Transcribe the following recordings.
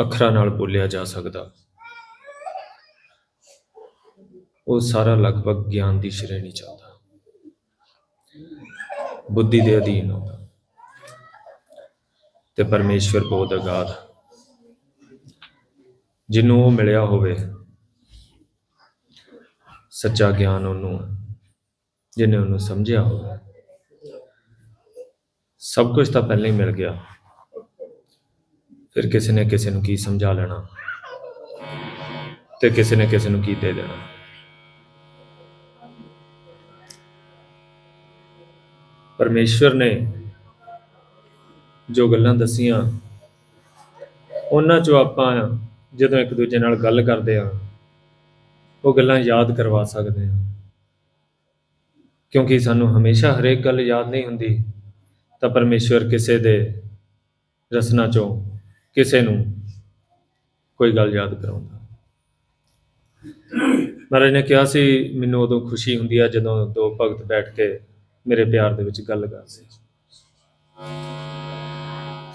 ਅੱਖਰਾਂ ਨਾਲ ਬੋਲਿਆ ਜਾ ਸਕਦਾ। ਉਹ ਸਾਰਾ ਲਗਭਗ ਗਿਆਨ ਦੀ ਸ਼੍ਰੇਣੀ ਚ ਆਉਂਦਾ। ਬੁੱਧੀ ਦੇ ਅਧੀਨ ਆਉਂਦਾ। ਤੇ ਪਰਮੇਸ਼ਵਰ ਬਹੁਤ ਅਗਾਧ। ਜਿਹਨੂੰ ਉਹ ਮਿਲਿਆ ਹੋਵੇ, ਸੱਚਾ ਗਿਆਨ ਉਹਨੂੰ, ਜਿਹਨੇ ਉਹਨੂੰ ਸਮਝਿਆ ਹੋਵੇ। ਸਭ ਕੁਝ ਤਾਂ ਪਹਿਲਾਂ ਹੀ ਮਿਲ ਗਿਆ। ਫਿਰ ਕਿਸੇ ਨੇ ਕਿਸੇ ਨੂੰ ਕੀ ਸਮਝਾ ਲੈਣਾ ਤੇ ਕਿਸੇ ਨੇ ਕਿਸੇ ਨੂੰ ਕੀ ਦੇ ਦੇਣਾ। ਪਰਮੇਸ਼ਵਰ ਨੇ ਜੋ ਗੱਲਾਂ ਦਸੀਆਂ, ਉਹਨਾਂ ਚੋਂ ਆਪਾਂ ਜਦੋਂ ਇੱਕ ਦੂਜੇ ਨਾਲ ਗੱਲ ਕਰਦੇ ਆ ਉਹ ਗੱਲਾਂ ਯਾਦ ਕਰਵਾ ਸਕਦੇ ਆ ਕਿਉਂਕਿ ਸਾਨੂੰ ਹਮੇਸ਼ਾ ਹਰੇਕ ਗੱਲ ਯਾਦ ਨਹੀਂ ਹੁੰਦੀ, ਤਾਂ ਪਰਮੇਸ਼ਵਰ ਕਿਸੇ ਦੇ ਰਸਨਾ ਚੋਂ ਕਿਸੇ ਨੂੰ ਕੋਈ ਗੱਲ ਯਾਦ ਕਰਾਉਂਦਾ ਮਹਾਰਾਜ ਨੇ ਕਿਹਾ ਸੀ, ਮੈਨੂੰ ਉਦੋਂ ਖੁਸ਼ੀ ਹੁੰਦੀ ਆ ਜਦੋਂ ਦੋ ਭਗਤ ਬੈਠ ਕੇ ਮੇਰੇ ਪਿਆਰ ਦੇ ਵਿੱਚ ਗੱਲ ਕਰਦੇ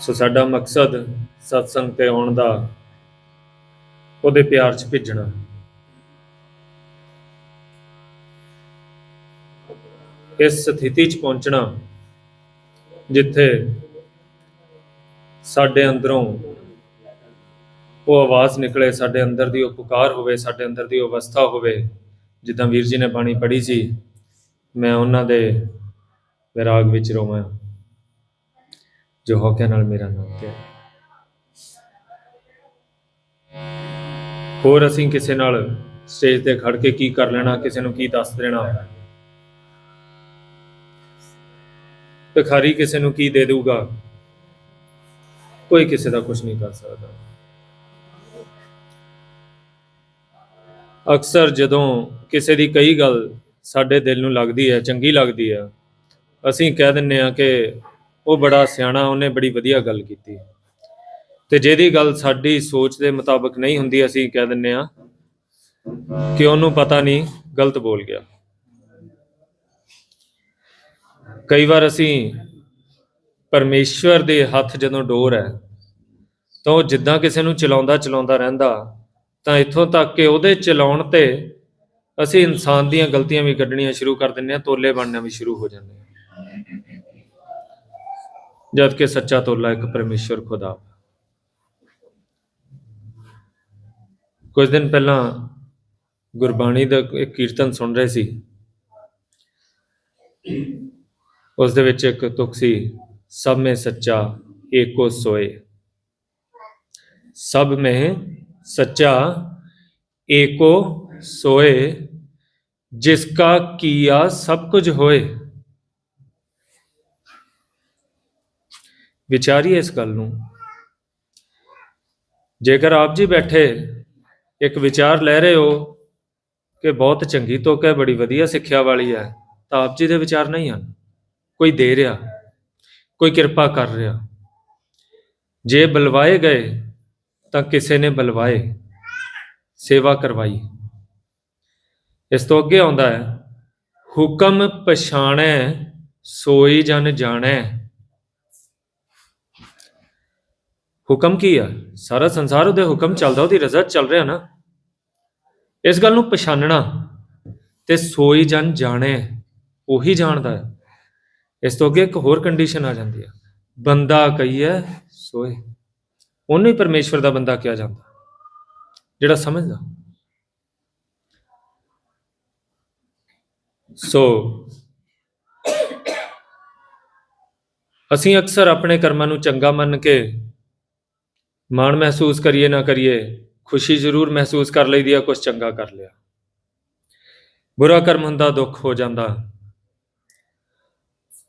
ਸੋ ਸਾਡਾ ਮਕਸਦ ਸਤਸੰਗ ਤੇ ਆਉਣ ਦਾ, ਉਹਦੇ ਪਿਆਰ 'ਚ ਭਿੱਜਣਾ। ਇਸ ਸਥਿਤੀ 'ਚ ਪਹੁੰਚਣਾ, ਜਿੱਥੇ ਸਾਡੇ ਅੰਦਰੋਂ ਉਹ ਆਵਾਜ਼ ਨਿਕਲੇ, ਸਾਡੇ ਅੰਦਰ ਦੀ ਉਹ ਪੁਕਾਰ ਹੋਵੇ, ਸਾਡੇ ਅੰਦਰ ਦੀ ਉਹ ਅਵਸਥਾ ਹੋਵੇ। ਜਿੱਦਾਂ ਵੀਰ ਜੀ ਨੇ ਬਾਣੀ ਪੜ੍ਹੀ ਸੀ, ਮੈਂ ਉਹਨਾਂ ਦੇ ਵਿਰਾਗ ਵਿੱਚ ਰੋਵਾਂ। ਜੋ ਹੋਕਿਆਂ ਨਾਲ ਮੇਰਾ ਨਾਮ ਤੇ। ਹੋਰ ਅਸੀਂ ਕਿਸੇ ਨਾਲ ਸਟੇਜ ਤੇ ਖੜ ਕੇ ਕੀ ਕਰ ਲੈਣਾ, ਕਿਸੇ ਨੂੰ ਕੀ ਦੱਸ ਦੇਣਾ? ਭਿਖਾਰੀ ਕਿਸੇ ਨੂੰ ਕੀ ਦੇ ਦੇਊਗਾ? ਕੋਈ ਕਿਸੇ ਦਾ ਕੁਝ ਨਹੀਂ ਕਰ ਸਕਦਾ। ਅਕਸਰ ਜਦੋਂ ਕਿਸੇ ਦੀ ਕਈ ਗੱਲ ਸਾਡੇ ਦਿਲ ਨੂੰ ਲੱਗਦੀ ਹੈ, ਚੰਗੀ ਲੱਗਦੀ ਹੈ, ਅਸੀਂ ਕਹਿ ਦਿੰਨੇ ਆ ਕਿ ਉਹ ਬੜਾ ਸਿਆਣਾ, ਉਹਨੇ ਬੜੀ ਵਧੀਆ ਗੱਲ ਕੀਤੀ ਤੇ ਜਿਹਦੀ ਗੱਲ ਸਾਡੀ ਸੋਚ ਦੇ ਮੁਤਾਬਕ ਨਹੀਂ ਹੁੰਦੀ, ਅਸੀਂ ਕਹਿ ਦਿੰਨੇ ਆ ਕਿ ਉਹਨੂੰ ਪਤਾ ਨਹੀਂ, ਗਲਤ ਬੋਲ ਗਿਆ। ਕਈ ਵਾਰ ਅਸੀਂ ਪਰਮੇਸ਼ਵਰ ਦੇ ਹੱਥ ਜਦੋਂ ਡੋਰ ਹੈ, ਤਾਂ ਉਹ ਜਿੱਦਾਂ ਕਿਸੇ ਨੂੰ ਚਲਾਉਂਦਾ ਚਲਾਉਂਦਾ ਰਹਿੰਦਾ ਤਾਂ ਇੱਥੋਂ ਤੱਕ ਕਿ ਉਹਦੇ ਚਲਾਉਣ ਤੇ ਅਸੀਂ ਇਨਸਾਨ ਦੀਆਂ ਗਲਤੀਆਂ ਵੀ ਕੱਢਣੀਆਂ ਸ਼ੁਰੂ ਕਰ ਦਿੰਦੇ ਹਾਂ, ਤੋਲੇ ਬਣਨਾ ਵੀ ਸ਼ੁਰੂ ਹੋ ਜਾਂਦੇ ਹਾਂ। ਜਦ ਕਿ ਸੱਚਾ ਤੋਲਾ ਇੱਕ ਪਰਮੇਸ਼ਵਰ ਖੁਦਾ। ਕੁਝ ਦਿਨ ਪਹਿਲਾਂ ਗੁਰਬਾਣੀ ਦਾ ਇੱਕ ਕੀਰਤਨ ਸੁਣ ਰਹੇ ਸੀ। ਉਸ ਦੇ ਵਿੱਚ ਇੱਕ ਤੁਕ ਸੀ, ਸਭ ਮੇ ਸੱਚਾ ਏਕੋ ਸੋਏ। ਸਭ ਮੇ ਸੱਚਾ ਏਕੋ ਸੋਏ, ਜਿਸ ਕਾ ਕੀਆ ਸਭ ਕੁਝ ਹੋਏ। ਵਿਚਾਰੀਏ ਇਸ ਗੱਲ ਨੂੰ। ਜੇਕਰ ਆਪ ਜੀ ਬੈਠੇ ਇੱਕ ਵਿਚਾਰ ਲੈ ਰਹੇ ਹੋ ਕਿ ਬਹੁਤ ਚੰਗੀ ਤੁਕ ਹੈ, ਬੜੀ ਵਧੀਆ ਸਿੱਖਿਆ ਵਾਲੀ ਹੈ, ਤਾਂ ਆਪ ਜੀ ਦੇ ਵਿਚਾਰ ਨਹੀਂ ਹਨ। ਕੋਈ ਦੇ ਰਿਹਾ, ਕੋਈ ਕਿਰਪਾ ਕਰ ਰਿਹਾ। ਜੇ ਬਲਵਾਏ ਗਏ ਤਾਂ ਕਿਸੇ ਨੇ ਬਲਵਾਏ, ਸੇਵਾ ਕਰਵਾਈ। ਇਸ ਤੋਂ ਅੱਗੇ ਆਉਂਦਾ ਹੈ, ਹੁਕਮ ਪਛਾਣੈ, ਸੋਈ ਜਨ ਜਾਣੈ। ਹੁਕਮ ਕੀ ਆ? ਸਾਰਾ ਸੰਸਾਰ ਉਹਦੇ ਹੁਕਮ ਚੱਲਦਾ, ਉਹਦੀ ਰਜ਼ਾ ਚੱਲ ਰਿਹਾ ਨਾ। ਇਸ ਗੱਲ ਨੂੰ ਪਛਾਨਣਾ ਤੇ ਸੋਈ ਜਨ ਜਾਣੇ, ਉਹੀ ਜਾਣਦਾ ਹੈ। ਇਸ ਤੋਂ ਅੱਗੇ ਇੱਕ ਹੋਰ ਕੰਡੀਸ਼ਨ ਆ ਜਾਂਦੀ ਹੈ, ਬੰਦਾ ਕਹੀਏ ਸੋਏ। ਉਹਨੂੰ ਹੀ ਪਰਮੇਸ਼ਵਰ ਦਾ ਬੰਦਾ ਕਿਹਾ ਜਾਂਦਾ। ਜਿਹੜਾ ਸਮਝਦਾ। ਸੋ ਅਸੀਂ ਅਕਸਰ ਆਪਣੇ ਕਰਮਾਂ ਨੂੰ ਚੰਗਾ ਮੰਨ ਕੇ ਮਾਣ ਮਹਿਸੂਸ ਕਰੀਏ ਨਾ ਕਰੀਏ, ਖੁਸ਼ੀ ਜ਼ਰੂਰ ਮਹਿਸੂਸ ਕਰ ਲਈਦੀ ਆ ਕੁਝ ਚੰਗਾ ਕਰ ਲਿਆ। ਬੁਰਾ ਕਰਮ ਹੁੰਦਾ, ਦੁੱਖ ਹੋ ਜਾਂਦਾ।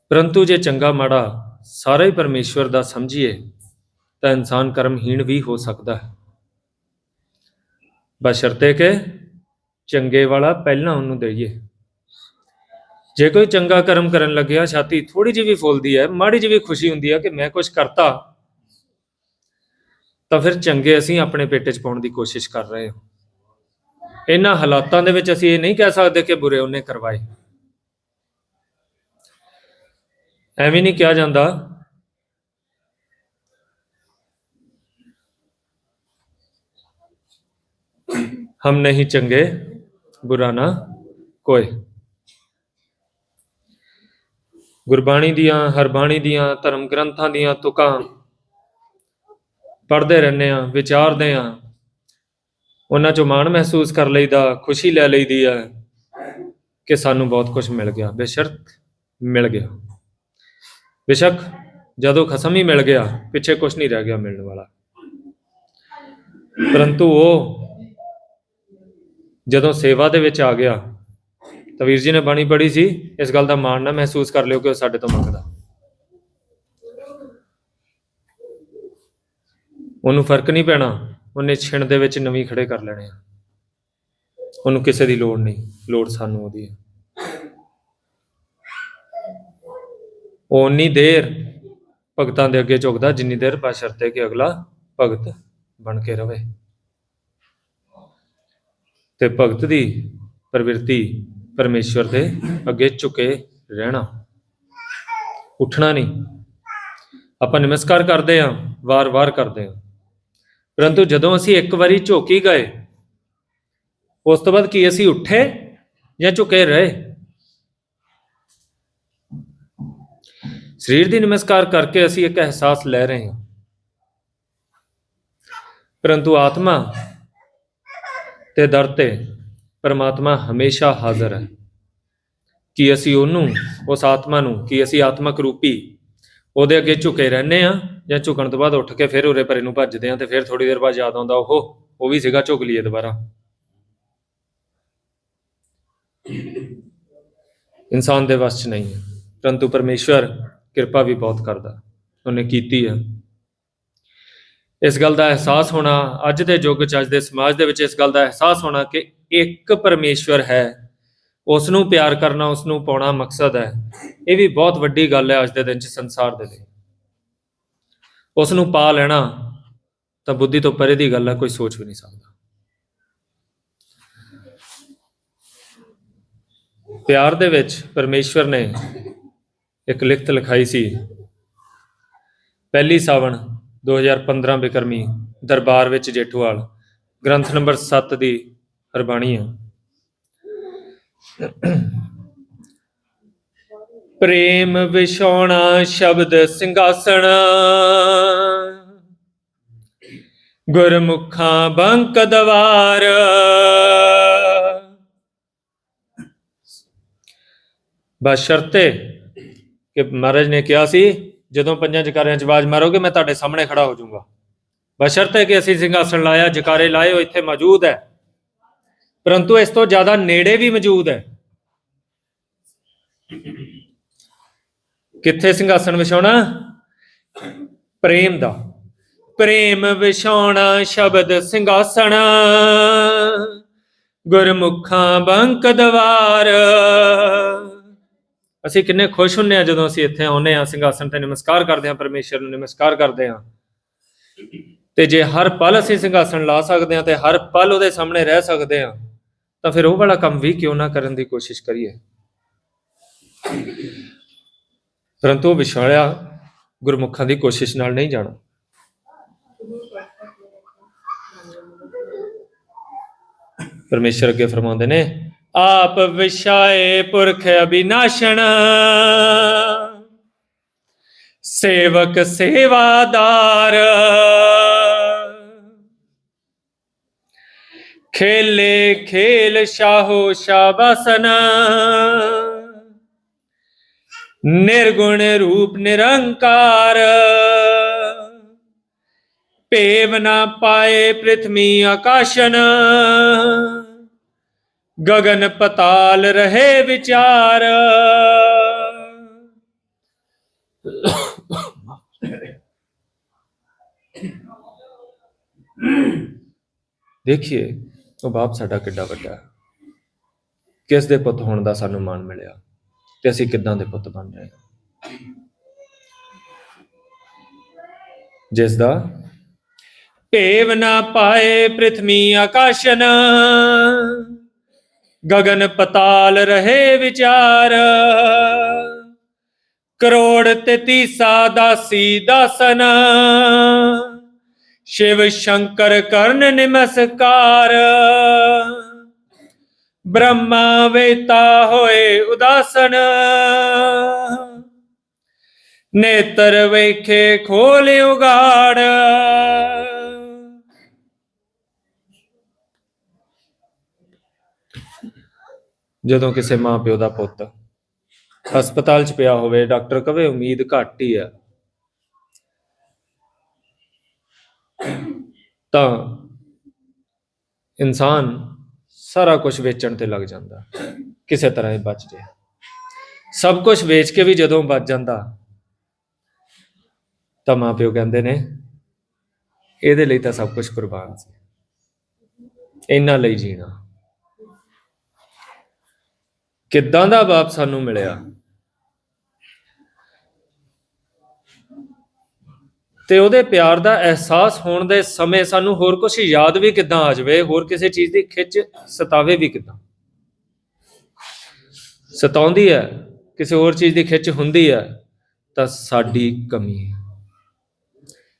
ਪਰੰਤੂ ਜੇ ਚੰਗਾ ਮਾੜਾ ਸਾਰਾ ਹੀ ਪਰਮੇਸ਼ਵਰ ਦਾ ਸਮਝੀਏ ਤਾਂ ਇਨਸਾਨ ਕਰਮਹੀਣ ਵੀ ਹੋ ਸਕਦਾ ਹੈ। ਬਸ਼ਰਤੇ ਕਿ ਚੰਗੇ ਵਾਲਾ ਪਹਿਲਾਂ ਉਹਨੂੰ ਦੇਈਏ। ਜੇ ਕੋਈ ਚੰਗਾ ਕਰਮ ਕਰਨ ਲੱਗਿਆ, ਛਾਤੀ ਥੋੜੀ ਜਿਹੀ ਵੀ ਫੁੱਲਦੀ ਹੈ, ਮਾੜੀ ਜਿਹੀ ਵੀ ਖੁਸ਼ੀ ਹੁੰਦੀ ਹੈ ਕਿ ਮੈਂ ਕੁਝ ਕਰਤਾ, ਤਾਂ ਫਿਰ ਚੰਗੇ ਅਸੀਂ ਆਪਣੇ ਪੇਟੇ 'ਚ ਪਾਉਣ ਦੀ ਕੋਸ਼ਿਸ਼ ਕਰ ਰਹੇ ਹਾਂ। ਇਹਨਾਂ ਹਾਲਾਤਾਂ ਦੇ ਵਿੱਚ ਅਸੀਂ ਇਹ ਨਹੀਂ ਕਹਿ ਸਕਦੇ ਕਿ ਬੁਰੇ ਉਹਨੇ ਕਰਵਾਏ। ਐਵੇਂ ਨਹੀਂ ਕਿਹਾ ਜਾਂਦਾ ਹਮ ਨਹੀਂ ਚੰਗੇ, ਬੁਰਾ ਨਾ ਕੋਈ ਗੁਰਬਾਣੀ ਦੀਆਂ, ਹਰਬਾਣੀ ਦੀਆਂ, ਧਰਮ ਗ੍ਰੰਥਾਂ ਦੀਆਂ ਤੁਕਾਂ ਪੜ੍ਹਦੇ ਰਹਿੰਦੇ ਆ ਵਿਚਾਰਦੇ ਆ ਉਹਨਾਂ ਚੋਂ ਮਾਣ ਮਹਿਸੂਸ ਕਰ ਲਈਦਾ, ਖੁਸ਼ੀ ਲੈ ਲਈਦੀ ਆ ਕਿ ਸਾਨੂੰ ਬਹੁਤ ਕੁਝ ਮਿਲ ਗਿਆ। ਬੇਸ਼ਰਤ ਮਿਲ ਗਿਆ। ਬੇਸ਼ੱਕ ਜਦੋਂ ਖਸਮ ਹੀ ਮਿਲ ਗਿਆ, ਪਿੱਛੇ ਕੁਝ ਨਹੀਂ ਰਹਿ ਗਿਆ ਮਿਲਣ ਵਾਲਾ। ਪਰੰਤੂ ਉਹ ਜਦੋਂ ਸੇਵਾ ਦੇ ਵਿੱਚ ਆ ਗਿਆ, ਤਾਂ ਵੀਰ ਜੀ ਨੇ ਬਾਣੀ ਪੜ੍ਹੀ ਸੀ, ਇਸ ਗੱਲ ਦਾ ਮਾਣ ਨਾ ਮਹਿਸੂਸ ਕਰ ਲਿਓ ਕਿ ਉਹ ਸਾਡੇ ਤੋਂ ਮੰਗਦਾ। ਉਹਨੂੰ ਫ਼ਰਕ ਨਹੀਂ ਪੈਣਾ, ਉਹਨੇ ਛਿਣ ਦੇ ਵਿੱਚ ਨਵੀਂ ਖੜੇ ਕਰ ਲੈਣੇ ਆ। ਉਹਨੂੰ ਕਿਸੇ ਦੀ ਲੋੜ ਨਹੀਂ, ਲੋੜ ਸਾਨੂੰ ਉਹਦੀ ਹੈ ਉਹ ਉਨੀ ਦੇਰ ਭਗਤਾਂ ਦੇ ਅੱਗੇ ਝੁਕਦਾ ਜਿੰਨੀ ਦੇਰ ਬਸ਼ਰਤੇ ਕਿ ਅਗਲਾ ਭਗਤ ਬਣ ਕੇ ਰਵੇ। ਤੇ ਭਗਤ ਦੀ ਪ੍ਰਵਿਰਤੀ ਪਰਮੇਸ਼ਵਰ ਦੇ ਅੱਗੇ ਝੁਕੇ ਰਹਿਣਾ। ਉੱਠਣਾ ਨਹੀਂ। ਆਪਾਂ ਨਮਸਕਾਰ ਕਰਦੇ ਆਂ ਵਾਰ-ਵਾਰ ਕਰਦੇ ਆਂ ਪਰੰਤੂ ਜਦੋਂ ਅਸੀਂ ਇੱਕ ਵਾਰੀ ਝੋਕੀ ਗਏ, ਉਸ ਤੋਂ ਬਾਅਦ ਕੀ ਅਸੀਂ ਉੱਠੇ ਜਾਂ ਝੁਕੇ ਰਹੇ? ਸਰੀਰ ਦੀ ਨਮਸਕਾਰ ਕਰਕੇ ਅਸੀਂ ਇੱਕ ਅਹਿਸਾਸ ਲੈ ਰਹੇ ਹਾਂ। ਪਰੰਤੂ ਆਤਮਾ ਤੇ ਦਰ ਤੇ ਪਰਮਾਤਮਾ ਹਮੇਸ਼ਾ ਹਾਜ਼ਰ ਹੈ। ਕਿ ਅਸੀਂ ਉਹਨੂੰ, ਉਸ ਆਤਮਾ ਨੂੰ, ਕਿ ਅਸੀਂ ਆਤਮਕ ਰੂਪੀ ਉਹਦੇ ਅੱਗੇ ਝੁਕੇ ਰਹਿੰਦੇ ਆ ਜਾਂ ਝੁਕਣ ਤੋਂ ਬਾਅਦ ਉੱਠ ਕੇ ਫਿਰ ਉਰੇ ਪਰੇ ਨੂੰ ਭੱਜਦੇ ਆ ਤੇ ਫਿਰ ਥੋੜੀ ਦੇਰ ਬਾਅਦ ਯਾਦ ਆਉਂਦਾ ਉਹ ਉਹ ਵੀ ਸੀਗਾ, ਝੁਕ ਲਈਏ ਦੁਬਾਰਾ। ਇਨਸਾਨ ਦੇ ਵੱਸ 'ਚ ਨਹੀਂ ਹੈ, ਪਰੰਤੂ ਪਰਮੇਸ਼ਵਰ ਕਿਰਪਾ ਵੀ ਬਹੁਤ ਕਰਦਾ ਉਹਨੇ ਕੀਤੀ ਹੈ। ਇਸ ਗੱਲ ਦਾ ਅਹਿਸਾਸ ਹੋਣਾ, ਅੱਜ ਦੇ ਯੁੱਗ 'ਚ, ਅੱਜ ਦੇ ਸਮਾਜ ਦੇ ਵਿੱਚ ਇਸ ਗੱਲ ਦਾ ਅਹਿਸਾਸ ਹੋਣਾ ਕਿ ਇੱਕ ਪਰਮੇਸ਼ਵਰ ਹੈ। ਉਸ ਨੂੰ ਪਿਆਰ ਕਰਨਾ ਉਸ ਨੂੰ ਪਾਉਣਾ ਮਕਸਦ ਹੈ। ਇਹ ਵੀ ਬਹੁਤ ਵੱਡੀ ਗੱਲ ਹੈ ਅੱਜ ਦੇ ਦਿਨ 'ਚ, ਸੰਸਾਰ ਦੇ ਲਈ। ਉਸ ਨੂੰ ਪਾ ਲੈਣਾ, ਤਾਂ ਬੁੱਧੀ ਤੋਂ ਪਰੇ ਦੀ ਗੱਲ ਹੈ, ਕੋਈ ਸੋਚ ਵੀ ਨਹੀਂ ਸਕਦਾ। ਪਿਆਰ ਦੇ ਵਿੱਚ ਪਰਮੇਸ਼ਵਰ ਨੇ ਇੱਕ ਲਿਖਤ ਲਿਖਾਈ ਸੀ। ਪਹਿਲੀ ਸਾਵਣ 2015 ਬਿਕਰਮੀ ਦਰਬਾਰ ਵਿੱਚ ਜੇਠੂਵਾਲ। ਗ੍ਰੰਥ ਨੰਬਰ 7 ਦੀ ਹਰਬਾਣੀ ਹੈ। ਪ੍ਰੇਮ ਵਿਛੋਣਾ ਸ਼ਬਦ ਸਿੰਘਾਸਣ। ਗੁਰਮੁਖਾਂ ਬੰਕ ਦਵਾਰ। ਬਸ਼ਰਤੇ ਕਿ ਮਹਾਰਾਜ ਨੇ ਕਿਹਾ ਸੀ ਜਦੋਂ ਪੰਜਾਂ ਜਕਾਰਿਆਂ ਚ ਆਵਾਜ਼ ਮਾਰੋਗੇ, ਮੈਂ ਤੁਹਾਡੇ ਸਾਹਮਣੇ ਖੜਾ ਹੋ ਜਾਊਂਗਾ। ਬਸ਼ਰਤੇ ਕਿ ਅਸੀਂ ਸਿੰਘਾਸਣ ਲਾਇਆ, ਜਕਾਰੇ ਲਾਏ ਹੋ ਇੱਥੇ ਮੌਜੂਦ ਹੈ। ਪਰੰਤੂ ਇਸ ਤੋਂ ਜ਼ਿਆਦਾ ਨੇੜੇ ਵੀ ਮੌਜੂਦ ਹੈ। ਕਿੱਥੇ ਸਿੰਘਾਸਣ ਵਿਛਾਉਣਾ? ਪ੍ਰੇਮ ਦਾ। ਪ੍ਰੇਮ ਵਿਛਾਉਣਾ ਸ਼ਬਦ ਸਿੰਘਾਸਣ। ਗੁਰਮੁਖਾਂ ਬੰਕ ਦਵਾਰ। ਅਸੀਂ ਕਿੰਨੇ ਖੁਸ਼ ਹੁੰਨੇ ਆ ਜਦੋਂ ਅਸੀਂ ਇੱਥੇ ਆਉਨੇ ਆ ਸਿੰਘਾਸਣ ਤੇ ਨਮਸਕਾਰ ਕਰਦੇ ਆ ਪਰਮੇਸ਼ਰ ਨੂੰ ਨਮਸਕਾਰ ਕਰਦੇ ਆ ਤੇ ਜੇ ਹਰ ਪਲ ਅਸੀਂ ਸਿੰਘਾਸਣ ਲਾ ਸਕਦੇ ਆ ਤੇ ਹਰ ਪਲ ਉਹਦੇ ਸਾਹਮਣੇ ਰਹਿ ਸਕਦੇ ਆ ਤਾਂ ਫਿਰ ਉਹ ਵਾਲਾ ਕੰਮ ਵੀ ਕਿਉਂ ਨਾ ਕਰਨ ਦੀ ਕੋਸ਼ਿਸ਼ ਕਰੀਏ? ਪਰੰਤੂ ਵਿਛਾਲਿਆ ਗੁਰਮੁਖਾਂ ਦੀ ਕੋਸ਼ਿਸ਼ ਨਾਲ ਨਹੀਂ ਜਾਣਾ। ਪਰਮੇਸ਼ਰ ਅੱਗੇ ਫਰਮਾਉਂਦੇ ਨੇ ਆਪ ਵਿਛਾਏ ਪੁਰਖ ਅਬਿਨਾਸ਼ਣ ਸੇਵਕ ਸੇਵਾਦਾਰ। ਖੇਲੇ ਖੇਲ ਸ਼ਾਹੋ ਸ਼ਾਬਾਸਨ। ਨਿਰਗੁਣ ਰੂਪ ਨਿਰੰਕਾਰ। ਭੇਵ ਨਾ ਪਾਏ ਪ੍ਰਿਥਵੀ ਆਕਾਸ਼ਨ। ਗगन ਪਤਾਲ ਰਹੇ ਵਿਚਾਰ। ਦੇਖੀਏ, ਉਹ ਬਾਪ ਸਾਡਾ ਕਿੱਡਾ ਵੱਡਾ ਹੈ। ਕਿਸ ਦੇ ਪੁੱਤ ਹੋਣ ਦਾ ਸਾਨੂੰ ਮਾਣ ਮਿਲਿਆ ਤੇ ਅਸੀਂ ਕਿੱਦਾਂ ਦੇ ਪੁੱਤ ਬਣ ਰਹੇ ਹਾਂ ਜਿਸ ਦਾ ਭੇਵ ਨਾ ਪਾਏ ਪ੍ਰਿਥਵੀ ਆਕਾਸ਼ਨ। ਗगन ਪਤਾਲ ਰਹੇ ਵਿਚਾਰ। ਕਰੋੜ ਤੇਤੀਸਾ ਦਾਸੀ ਦਾਸਨ। ਸ਼ਿਵ ਸ਼ੰਕਰ ਕਰਨ ਨਮਸਕਾਰ। ਬ੍ਰਹਮਾ ਵੇਤਾ ਹੋਏ ਉਦਾਸਨ। ਨੇਤਰ ਵੇਖੇ ਖੋਲ ਉਗਾੜ। ਜਦੋਂ ਕਿਸੇ ਮਾਂ ਪਿਓ ਦਾ ਪੁੱਤ ਹਸਪਤਾਲ 'ਚ ਪਿਆ ਹੋਵੇ, ਡਾਕਟਰ ਕਵੇ ਉਮੀਦ ਘੱਟ ਹੀ ਆ। ਤਾਂ ਇਨਸਾਨ ਸਾਰਾ ਕੁਝ ਵੇਚਣ ਤੇ ਲੱਗ ਜਾਂਦਾ, ਕਿਸੇ ਤਰ੍ਹਾਂ ਹੀ ਬਚ ਰਿਹਾ। ਸਭ ਕੁਝ ਵੇਚ ਕੇ ਵੀ ਜਦੋਂ ਬਚ ਜਾਂਦਾ, ਤਾਂ ਮਾਂ ਪਿਓ ਕਹਿੰਦੇ ਨੇ, ਇਹਦੇ ਲਈ ਤਾਂ ਸਭ ਕੁਝ ਕੁਰਬਾਨ ਸੀ। ਇਹਨਾਂ ਲਈ ਜੀਣਾ। ਕਿੱਦਾਂ ਦਾ ਬਾਪ ਸਾਨੂੰ ਮਿਲਿਆ? ਤੇ ਉਹਦੇ ਪਿਆਰ ਦਾ ਅਹਿਸਾਸ ਹੋਣ ਦੇ ਸਮੇਂ ਸਾਨੂੰ ਹੋਰ ਕੁਝ ਯਾਦ ਵੀ ਕਿੱਦਾਂ ਆ ਜਾਵੇ? ਹੋਰ ਕਿਸੇ ਚੀਜ਼ ਦੀ ਖਿੱਚ ਸਤਾਵੇ ਵੀ ਕਿੱਦਾਂ? ਸਤਾਉਂਦੀ ਹੈ, ਕਿਸੇ ਹੋਰ ਚੀਜ਼ ਦੀ ਖਿੱਚ ਹੁੰਦੀ ਹੈ, ਤਾਂ ਸਾਡੀ ਕਮੀ ਹੈ।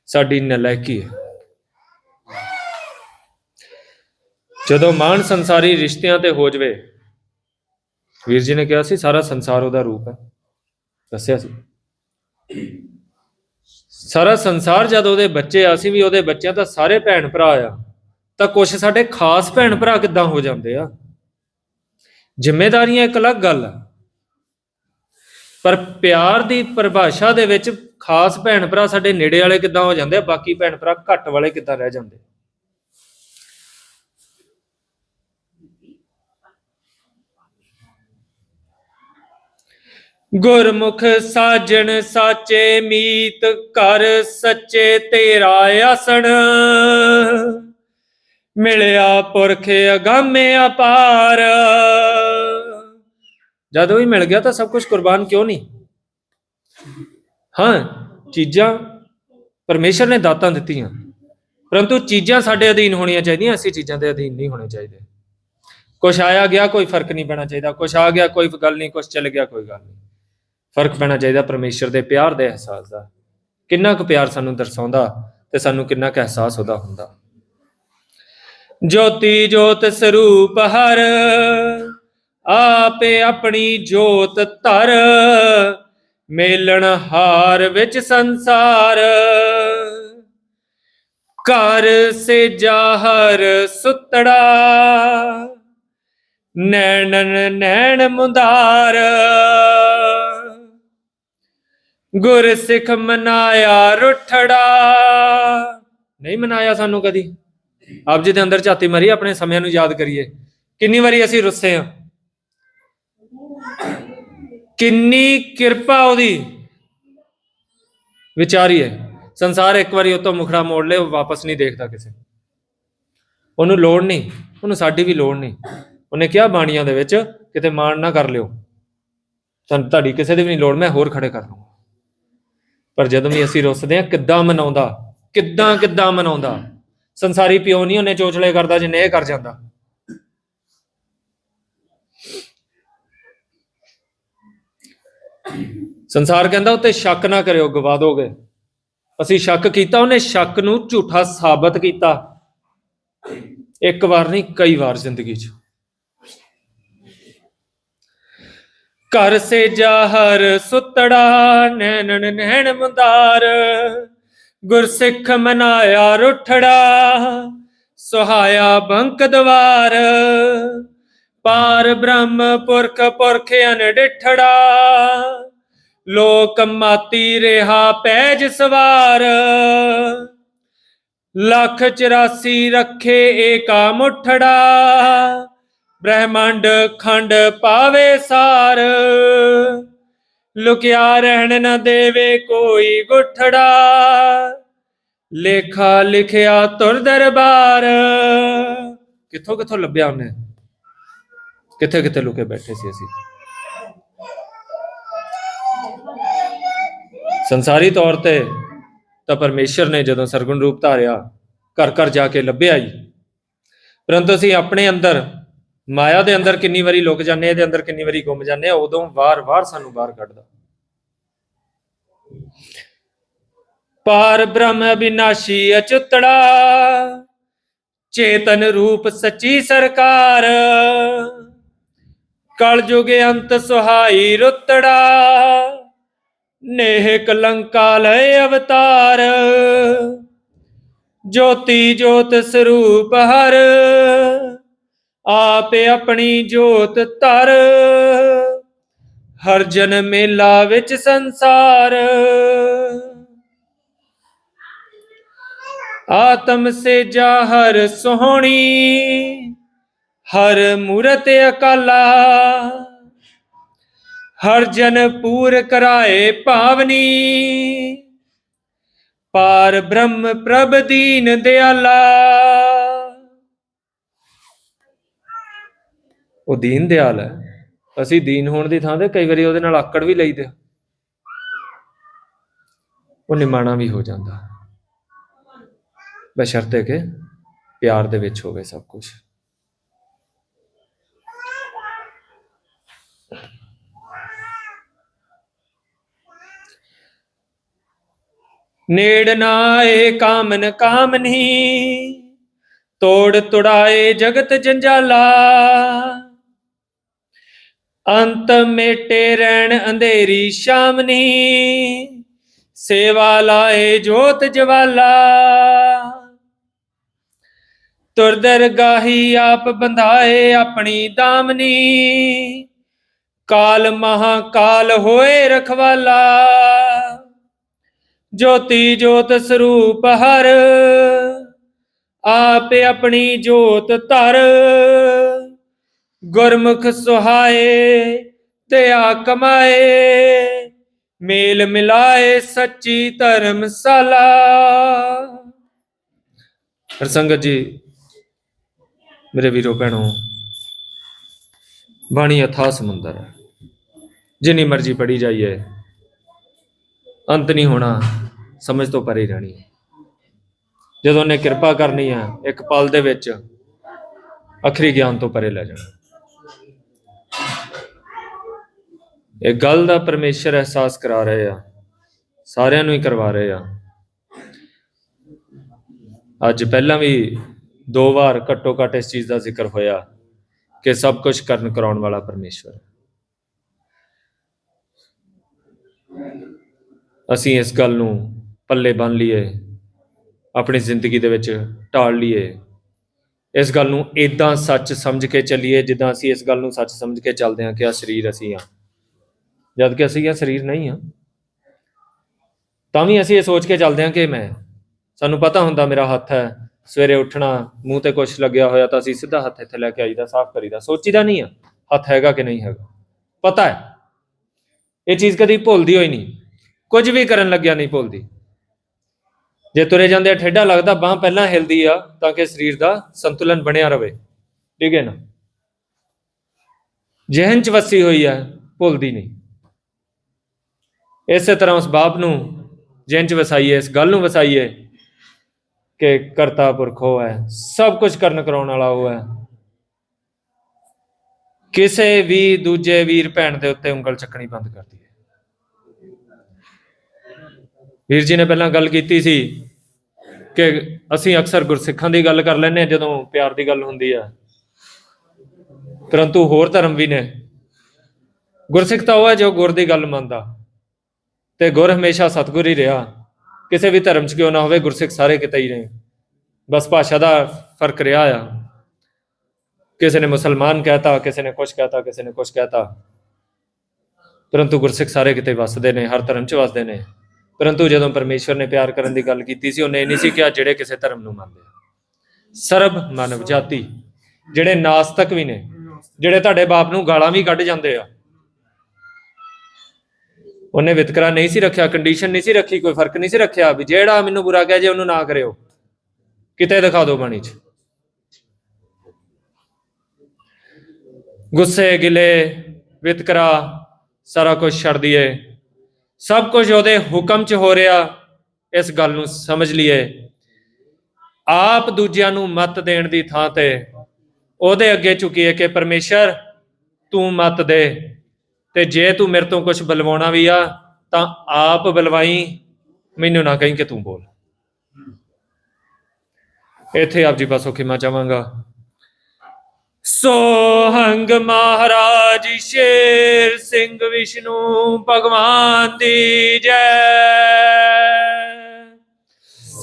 ਸਾਡੀ ਨਲਾਇਕੀ ਹੈ। ਜਦੋਂ ਮਾਨ ਸੰਸਾਰੀ ਰਿਸ਼ਤਿਆਂ ਤੇ ਹੋ ਜਵੇ ਵੀਰ ਜੀ ਨੇ ਕਿਹਾ ਸੀ, ਸਾਰਾ ਸੰਸਾਰ ਉਹਦਾ ਰੂਪ ਹੈ। ਦੱਸਿਆ ਸੀ। ਸਾਰਾ ਸੰਸਾਰ ਜਦ ਉਹਦੇ ਬੱਚੇ ਆ ਸੀ ਵੀ ਉਹਦੇ ਬੱਚਿਆਂ ਦਾ ਸਾਰੇ ਭੈਣ ਭਰਾ ਆ, ਤਾਂ ਕੁਝ ਸਾਡੇ ਖਾਸ ਭੈਣ ਭਰਾ ਕਿੱਦਾਂ ਹੋ ਜਾਂਦੇ ਆ? ਜ਼ਿੰਮੇਵਾਰੀਆਂ ਇੱਕ ਅਲੱਗ ਗੱਲ ਆ। ਪਰ ਪਿਆਰ ਦੀ ਪਰਿਭਾਸ਼ਾ ਦੇ ਵਿੱਚ ਖਾਸ ਭੈਣ ਭਰਾ ਸਾਡੇ ਨੇੜੇ ਵਾਲੇ ਕਿੱਦਾਂ ਹੋ ਜਾਂਦੇ ਆ, ਬਾਕੀ ਭੈਣ ਭਰਾ ਘੱਟ ਵਾਲੇ ਕਿੱਦਾਂ ਰਹਿ ਜਾਂਦੇ ਗੁਰਮੁਖ ਸਾਜਣ ਸਾਚੇ ਮੀਤ ਕਰ ਸੱਚੇ ਤੇਰਾ ਆਸਣ। ਮਿਲਿਆ ਪੁਰਖ ਅਗਾਮੇ ਅਪਾਰ। ਜਦੋਂ ਵੀ ਮਿਲ ਗਿਆ ਤਾਂ ਸਭ ਕੁਝ ਕੁਰਬਾਨ ਕਿਉਂ ਨਹੀਂ? ਹਾਂ, ਚੀਜ਼ਾਂ ਪਰਮੇਸ਼ਰ ਨੇ ਦਾਤਾਂ ਦਿੱਤੀਆਂ। ਪਰੰਤੂ ਚੀਜ਼ਾਂ ਸਾਡੇ ਅਧੀਨ ਹੋਣੀਆਂ ਚਾਹੀਦੀਆਂ, ਅਸੀਂ ਚੀਜ਼ਾਂ ਦੇ ਅਧੀਨ ਨਹੀਂ ਹੋਣੇ ਚਾਹੀਦੇ। ਕੁਛ ਆਇਆ ਗਿਆ, ਕੋਈ ਫ਼ਰਕ ਨਹੀਂ ਪੈਣਾ ਚਾਹੀਦਾ। ਕੁਛ ਆ ਗਿਆ, ਕੋਈ ਗੱਲ ਨਹੀਂ, ਕੁਛ ਚਲ ਗਿਆ, ਕੋਈ ਗੱਲ ਨਹੀਂ। ਫ਼ਰਕ ਪੈਣਾ ਚਾਹੀਦਾ ਪਰਮੇਸ਼ਰ ਦੇ ਪਿਆਰ ਦੇ ਅਹਿਸਾਸ ਦਾ। ਕਿੰਨਾ ਕੁ ਪਿਆਰ ਸਾਨੂੰ ਦਰਸਾਉਂਦਾ ਤੇ ਸਾਨੂੰ ਕਿੰਨਾ ਕੁ ਅਹਿਸਾਸ ਉਹਦਾ ਹੁੰਦਾ। ਜੋਤੀ ਜੋਤ ਸਰੂਪ ਹਰ, ਆਪੇ ਆਪਣੀ ਜੋਤ ਧਰ, ਮੇਲਣ ਹਾਰ ਵਿੱਚ ਸੰਸਾਰ। ਘਰ ਸੇ ਜਾਹਰ ਸੁਤੜਾ, ਨੈਣਨ ਨੈਣ ਮੁੰਦਾਰ। ਗੁਰ ਸਿੱਖ ਮਨਾਇਆ ਰੁਠੜਾ। ਨਹੀਂ ਮਨਾਇਆ ਸਾਨੂੰ ਕਦੀ। ਆਪ ਜੀ ਦੇ ਅੰਦਰ ਝਾਤੀ ਮਰੀ, ਆਪਣੇ ਸਮਿਆਂ ਨੂੰ ਯਾਦ ਕਰੀਏ। ਕਿੰਨੀ ਵਾਰੀ ਅਸੀਂ ਰੁੱਸੇ ਹਾਂ? ਕਿੰਨੀ ਕਿਰਪਾ ਉਹਦੀ। ਵਿਚਾਰੀਏ, ਸੰਸਾਰ ਇੱਕ ਵਾਰੀ ਉਤੋਂ ਮੁਖੜਾ ਮੋੜ ਲੇ ਵਾਪਸ ਨਹੀਂ ਦੇਖਦਾ ਕਿਸੇ ਉਹਨੂੰ ਲੋੜ ਨਹੀਂ, ਉਹਨੂੰ ਸਾਡੀ ਵੀ ਲੋੜ ਨਹੀਂ। ਉਹਨੇ ਕਿਹਾ ਬਾਣੀਆਂ ਦੇ ਵਿੱਚ, ਕਿਤੇ ਮਾਣ ਨਾ ਕਰ ਲਿਓ। ਤੁਹਾਨੂੰ ਤੁਹਾਡੀ ਕਿਸੇ ਦੀ ਵੀ ਨਹੀਂ ਲੋੜ, ਮੈਂ ਹੋਰ ਖੜੇ ਕਰ ਲਵਾਂ ਪਰ ਜਦੋਂ ਵੀ ਅਸੀਂ ਰੁੱਸਦੇ ਆ ਕਿੱਦਾਂ ਮਨਾਉਂਦਾ? ਕਿੱਦਾਂ ਕਿੱਦਾਂ ਮਨਾਉਂਦਾ? ਸੰਸਾਰੀ ਪਿਓ ਨਹੀਂ ਉਹਨੇ ਚੋਚਲੇ ਕਰਦਾ ਜਿੰਨੇ ਇਹ ਕਰ ਜਾਂਦਾ। ਸੰਸਾਰ ਕਹਿੰਦਾ ਉੱਤੇ ਸ਼ੱਕ ਨਾ ਕਰਿਓ, ਗਵਾ ਦੋਗੇ। ਅਸੀਂ ਸ਼ੱਕ ਕੀਤਾ, ਉਹਨੇ ਸ਼ੱਕ ਨੂੰ ਝੂਠਾ ਸਾਬਤ ਕੀਤਾ। ਇੱਕ ਵਾਰ ਨਹੀਂ, ਕਈ ਵਾਰ ਜ਼ਿੰਦਗੀ 'ਚ। ਘਰ ਸੇ ਜਾਹਰ ਸੁਤੜਾ ਨੈਣਨ ਨੈਣ ਮੁੰਦਾਰ। ਗੁਰਸਿੱਖ ਮਨਾਇਆ ਰੁਠੜਾ, ਸੁਹਾਇਆ ਬੰਕ ਦਵਾਰ। ਪਾਰ ਬ੍ਰਹਮ ਪੁਰਖ ਪੁਰਖ ਅਨਡਿਠੜਾ ਲੋਕ ਮਾਤੀ ਰਿਹਾ ਪੈਜ ਸਵਾਰ। ਲੱਖ 84 ਰੱਖੇ ਏਕਾ ਮੁਠੜਾ ਬ੍ਰਹਮੰਡ ਖੰਡ ਪਾਵੇ ਸਾਰ। ਲੁਕਿਆ ਰਹਿਣ ਨਾ ਦੇਵੇ ਕੋਈ ਗੁਠੜਾ। ਲੇਖਾ ਲਿਖਿਆ ਤੁਰ ਦਰਬਾਰ। ਕਿੱਥੋਂ ਕਿੱਥੋਂ ਲੱਭਿਆ ਉਹਨੇ? ਕਿੱਥੇ ਕਿੱਥੇ ਲੁਕੇ ਬੈਠੇ ਸੀ ਅਸੀਂ? ਸੰਸਾਰੀ ਤੌਰ ਤੇ ਤਾਂ ਪਰਮੇਸ਼ਰ ਨੇ ਜਦੋਂ ਸਰਗੁਣ ਰੂਪ ਧਾਰਿਆ, ਘਰ ਘਰ ਜਾ ਕੇ ਲੱਭਿਆ ਹੀ ਪਰੰਤੂ ਅਸੀਂ ਆਪਣੇ ਅੰਦਰ ਮਾਇਆ ਦੇ ਅੰਦਰ ਕਿੰਨੀ ਵਾਰੀ ਲੁਕ ਜਾਂਦੇ ਆ, ਇਹਦੇ ਅੰਦਰ ਕਿੰਨੀ ਵਾਰੀ ਗੁੰਮ ਜਾਂਦੇ ਆ, ਉਦੋਂ ਵਾਰ-ਵਾਰ ਸਾਨੂੰ ਬਾਹਰ ਕੱਢਦਾ ਪਾਰ ਬ੍ਰਹਮ ਅਬਿਨਾਸ਼ੀ ਅਚੁੱਤੜਾ, ਚੇਤਨ ਰੂਪ ਸੱਚੀ ਸਰਕਾਰ। ਕਲ ਯੁਗ ਅੰਤ ਸੁਹਾਈ ਰੁੱਤੜਾ ਨੇਹ ਕਲੰਕਾ ਲੈ ਅਵਤਾਰ। ਜੋਤੀ ਜੋਤ ਸਰੂਪ ਹਰ ਆਪੇ ਆਪਣੀ ਜੋਤ ਧਰ। ਹਰ ਜਨ ਮੇਲਾ ਵਿੱਚ ਸੰਸਾਰ। ਆਤਮ ਸੇ ਜਾ ਹਰ ਸੋਹਣੀ। ਹਰ ਮੂਰਤ ਅਕਾਲਾ। ਹਰ ਜਨ ਪੂਰ ਕਰਾਏ ਭਾਵਨੀ। ਪਾਰ ਬ੍ਰਹਮ ਪ੍ਰਭ ਦੀਨ ਦਿਆਲਾ। ਉਹ ਦੀਨ ਦਿਆਲ ਹੈ। ਅਸੀਂ ਦੀਨ ਹੋਣ ਦੀ ਥਾਂ ਤੇ ਕਈ ਵਾਰੀ ਉਹਦੇ ਨਾਲ ਆਕੜ ਵੀ ਲਈਦੇ। ਉਹ ਨਿਮਾਣਾ ਵੀ ਹੋ ਜਾਂਦਾ। ਬਸ਼ਰਤੇ ਕਿ ਪਿਆਰ ਦੇ ਵਿੱਚ ਹੋਵੇ ਸਭ ਕੁਝ ਨੇੜ ਨਾ ਆਏ ਕਾਮਨ ਕਾਮਨੀ, ਤੋੜ ਤੁੜਾਏ ਜਗਤ ਜੰਜਾਲਾ। ਅੰਤ ਮੇਟੇ ਰਹਿਣ ਅੰਧੇਰੀ ਸ਼ਾਮਨੀ, ਸੇਵਾ ਲਾਏ ਜੋਤ ਜਵਾਲਾ। ਤੁਰ ਦਰਗਾਹੀ ਆਪ ਬੰਧਾਏ ਆਪਣੀ ਦਾਮਨੀ, ਕਾਲ ਮਹਾਕਾਲ ਹੋਏ ਰਖਵਾਲਾ। ਜੋਤੀ ਜੋਤ ਸਰੂਪ ਹਰ, ਆਪੇ ਆਪਣੀ ਜੋਤ ਧਰ। ਗੁਰਮੁਖ ਸੁਹਾਏ ਤੇ ਕਮਾਏ, ਮੇਲ ਮਿਲਾਏ ਸੱਚੀ ਧਰਮਸ਼ਾਲਾ। ਹਰ ਸੰਗਤ ਜੀ, ਮੇਰੇ ਵੀਰੋ ਭੈਣੋ, ਬਾਣੀ ਅਥਾਹ ਸਮੁੰਦਰ ਹੈ। ਜਿੰਨੀ ਮਰਜ਼ੀ ਪੜੀ ਜਾਈਏ, ਅੰਤ ਨਹੀਂ ਹੋਣਾ, ਸਮਝ ਤੋਂ ਪਰੇ ਰਹਿਣੀ ਹੈ। ਜਦੋਂ ਉਹਨੇ ਕਿਰਪਾ ਕਰਨੀ ਹੈ, ਇੱਕ ਪਲ ਦੇ ਵਿੱਚ ਅਖਰੀ ਗਿਆਨ ਤੋਂ ਪਰੇ ਲੈ ਜਾਣਾ। ਇਹ ਗੱਲ ਦਾ ਪਰਮੇਸ਼ਰ ਅਹਿਸਾਸ ਕਰਾ ਰਹੇ ਆ। ਸਾਰਿਆਂ ਨੂੰ ਹੀ ਕਰਵਾ ਰਹੇ ਆ। ਅੱਜ ਪਹਿਲਾਂ ਵੀ ਦੋ ਵਾਰ ਘੱਟੋ ਘੱਟ ਇਸ ਚੀਜ਼ ਦਾ ਜ਼ਿਕਰ ਹੋਇਆ ਕਿ ਸਭ ਕੁਝ ਕਰਨ ਕਰਾਉਣ ਵਾਲਾ ਪਰਮੇਸ਼ਰ ਅਸੀਂ ਇਸ ਗੱਲ ਨੂੰ ਪੱਲੇ ਬੰਨ ਲਈਏ, ਆਪਣੀ ਜ਼ਿੰਦਗੀ ਦੇ ਵਿੱਚ ਢਾਲ ਲਈਏ। ਇਸ ਗੱਲ ਨੂੰ ਇਦਾਂ ਸੱਚ ਸਮਝ ਕੇ ਚੱਲੀਏ ਜਿੱਦਾਂ ਅਸੀਂ ਇਸ ਗੱਲ ਨੂੰ ਸੱਚ ਸਮਝ ਕੇ ਚੱਲਦੇ ਹਾਂ ਕਿ ਆ ਸਰੀਰ ਅਸੀਂ ਆ ਜਦ ਕਿ ਅਸੀਂ ਇਹ ਸਰੀਰ ਨਹੀਂ ਆ ਤਾਂ ਵੀ ਅਸੀਂ ਇਹ ਸੋਚ ਕੇ ਚੱਲਦੇ ਹਾਂ ਕਿ ਮੈਂ, ਸਾਨੂੰ ਪਤਾ ਹੁੰਦਾ ਮੇਰਾ ਹੱਥ ਹੈ, ਸਵੇਰੇ ਉੱਠਣਾ, ਮੂੰਹ ਤੇ ਕੁਝ ਲੱਗਿਆ ਹੋਇਆ ਤਾਂ ਅਸੀਂ ਸਿੱਧਾ ਹੱਥ ਇੱਥੇ ਲੈ ਕੇ ਆਈਦਾ, ਸਾਫ਼ ਕਰੀਦਾ। ਸੋਚੀਦਾ ਨਹੀਂ ਆ, ਹੱਥ ਹੈਗਾ ਕਿ ਨਹੀਂ ਹੈਗਾ। ਪਤਾ ਹੈ, ਇਹ ਚੀਜ਼ ਕਦੀ ਭੁੱਲਦੀ ਹੋਈ ਨਹੀਂ। ਕੁਝ ਵੀ ਕਰਨ ਲੱਗਿਆ ਨਹੀਂ ਭੁੱਲਦੀ। ਜੇ ਤੁਰੇ ਜਾਂਦੇ ਆ, ਠੇਡਾ ਲੱਗਦਾ, ਬਾਹ ਪਹਿਲਾਂ ਹਿਲਦੀ ਆ, ਤਾਂ ਕਿ ਸਰੀਰ ਦਾ ਸੰਤੁਲਨ ਬਣਿਆ ਰਵੇ। ਠੀਕ ਹੈ ਨਾ? ਜਿਹਨ ਚ ਵਸੀ ਹੋਈ ਹੈ, ਭੁੱਲਦੀ ਨਹੀਂ। ਇਸੇ ਤਰ੍ਹਾਂ ਉਸ ਬਾਪ ਨੂੰ ਜਿਹਨ ਚ ਵਸਾਈਏ, ਇਸ ਗੱਲ ਨੂੰ ਵਸਾਈਏ ਕਿ ਕਰਤਾ ਪੁਰਖ ਉਹ ਹੈ। ਸਭ ਕੁਝ ਕਰਨ ਕਰਾਉਣ ਵਾਲਾ ਉਹ ਹੈ। ਕਿਸੇ ਵੀ ਦੂਜੇ ਵੀਰ ਭੈਣ ਦੇ ਉੱਤੇ ਉਂਗਲ ਚੱਕਣੀ ਬੰਦ ਕਰਦੀ ਹੈ। ਵੀਰ ਜੀ ਨੇ ਪਹਿਲਾਂ ਗੱਲ ਕੀਤੀ ਸੀ ਕਿ ਅਸੀਂ ਅਕਸਰ ਗੁਰਸਿੱਖਾਂ ਦੀ ਗੱਲ ਕਰ ਲੈਂਦੇ ਹਾਂ ਜਦੋਂ ਪਿਆਰ ਦੀ ਗੱਲ ਹੁੰਦੀ ਆ। ਪਰੰਤੂ ਹੋਰ ਧਰਮ ਵੀ ਨੇ। ਗੁਰਸਿੱਖ ਤਾਂ ਉਹ ਹੈ ਜੋ ਗੁਰ ਦੀ ਗੱਲ ਮੰਨਦਾ। ਤੇ ਗੁਰ ਹਮੇਸ਼ਾ ਸਤਿਗੁਰ ਹੀ ਰਿਹਾ। ਕਿਸੇ ਵੀ ਧਰਮ 'ਚ ਕਿਉਂ ਨਾ ਹੋਵੇ, ਗੁਰਸਿੱਖ ਸਾਰੇ ਕਿਤੇ ਹੀ ਨੇ ਬਸ ਭਾਸ਼ਾ ਦਾ ਫ਼ਰਕ ਰਿਹਾ ਆ। ਕਿਸੇ ਨੇ ਮੁਸਲਮਾਨ ਕਹਤਾ, ਕਿਸੇ ਨੇ ਕੁਛ ਕਹਤਾ, ਕਿਸੇ ਨੇ ਕੁਛ ਕਹਤਾ। ਪਰੰਤੂ ਗੁਰਸਿੱਖ ਸਾਰੇ ਕਿਤੇ ਵਸਦੇ ਨੇ, ਹਰ ਧਰਮ 'ਚ ਵਸਦੇ ਨੇ। ਪਰੰਤੂ ਜਦੋਂ ਪਰਮੇਸ਼ਵਰ ਨੇ ਪਿਆਰ ਕਰਨ ਦੀ ਗੱਲ ਕੀਤੀ ਸੀ, ਉਹਨੇ ਇਹ ਨਹੀਂ ਸੀ ਕਿਹਾ ਜਿਹੜੇ ਕਿਸੇ ਧਰਮ ਨੂੰ ਮੰਨਦੇ ਸਰਬ ਮਾਨਵ ਜਾਤੀ, ਜਿਹੜੇ ਨਾਸਤਕ ਵੀ ਨੇ, ਜਿਹੜੇ ਤੁਹਾਡੇ ਬਾਪ ਨੂੰ ਗਾਲਾਂ ਵੀ ਕੱਢ ਜਾਂਦੇ ਆ। ਉਹਨੇ ਵਿਤਕਰਾ ਨਹੀਂ ਸੀ ਰੱਖਿਆ ਕੰਡੀਸ਼ਨ ਨਹੀਂ ਸੀ ਰੱਖੀ, ਕੋਈ ਫ਼ਰਕ ਨਹੀਂ ਸੀ ਰੱਖਿਆ ਵੀ ਜਿਹੜਾ ਮੈਨੂੰ ਬੁਰਾ ਕਹੇ ਜੇ ਉਹਨੂੰ ਨਾ ਕਰਿਓ। ਕਿਤੇ ਦਿਖਾ ਦਿਓ ਬਾਣੀ 'ਚ। ਗੁੱਸੇ, ਗਿਲੇ, ਵਿਤਕਰਾ, ਸਾਰਾ ਕੁਝ ਛੱਡ ਦਈਏ। ਸਭ ਕੁਝ ਉਹਦੇ ਹੁਕਮ 'ਚ ਹੋ ਰਿਹਾ, ਇਸ ਗੱਲ ਨੂੰ ਸਮਝ ਲਈਏ। ਆਪ ਦੂਜਿਆਂ ਨੂੰ ਮਤ ਦੇਣ ਦੀ ਥਾਂ ਤੇ ਉਹਦੇ ਅੱਗੇ ਝੁਕੀਏ ਕਿ ਪਰਮੇਸ਼ਰ ਤੂੰ ਮਤ ਦੇ। ਤੇ ਜੇ ਤੂੰ ਮੇਰੇ ਤੋਂ ਕੁਝ ਬਲਵਾਉਣਾ ਵੀ ਆ, ਤਾਂ ਆਪ ਬਲਵਾਈ, ਮੈਨੂੰ ਨਾ ਕਹੀਂ ਕਿ ਤੂੰ ਬੋਲ। ਇੱਥੇ ਆਪ ਜੀ ਪਾਸੋਂ ਖਿਮਾ ਚਾਹਾਂਗਾ। ਸੋਹੰਗ ਮਹਾਰਾਜ ਸ਼ੇਰ ਸਿੰਘ ਵਿਸ਼ਨੂੰ ਭਗਵਾਨ ਦੀ ਜੈ।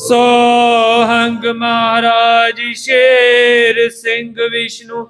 ਸੋਹੰਗ ਮਹਾਰਾਜ ਸ਼ੇਰ ਸਿੰਘ ਵਿਸ਼ਨੂੰ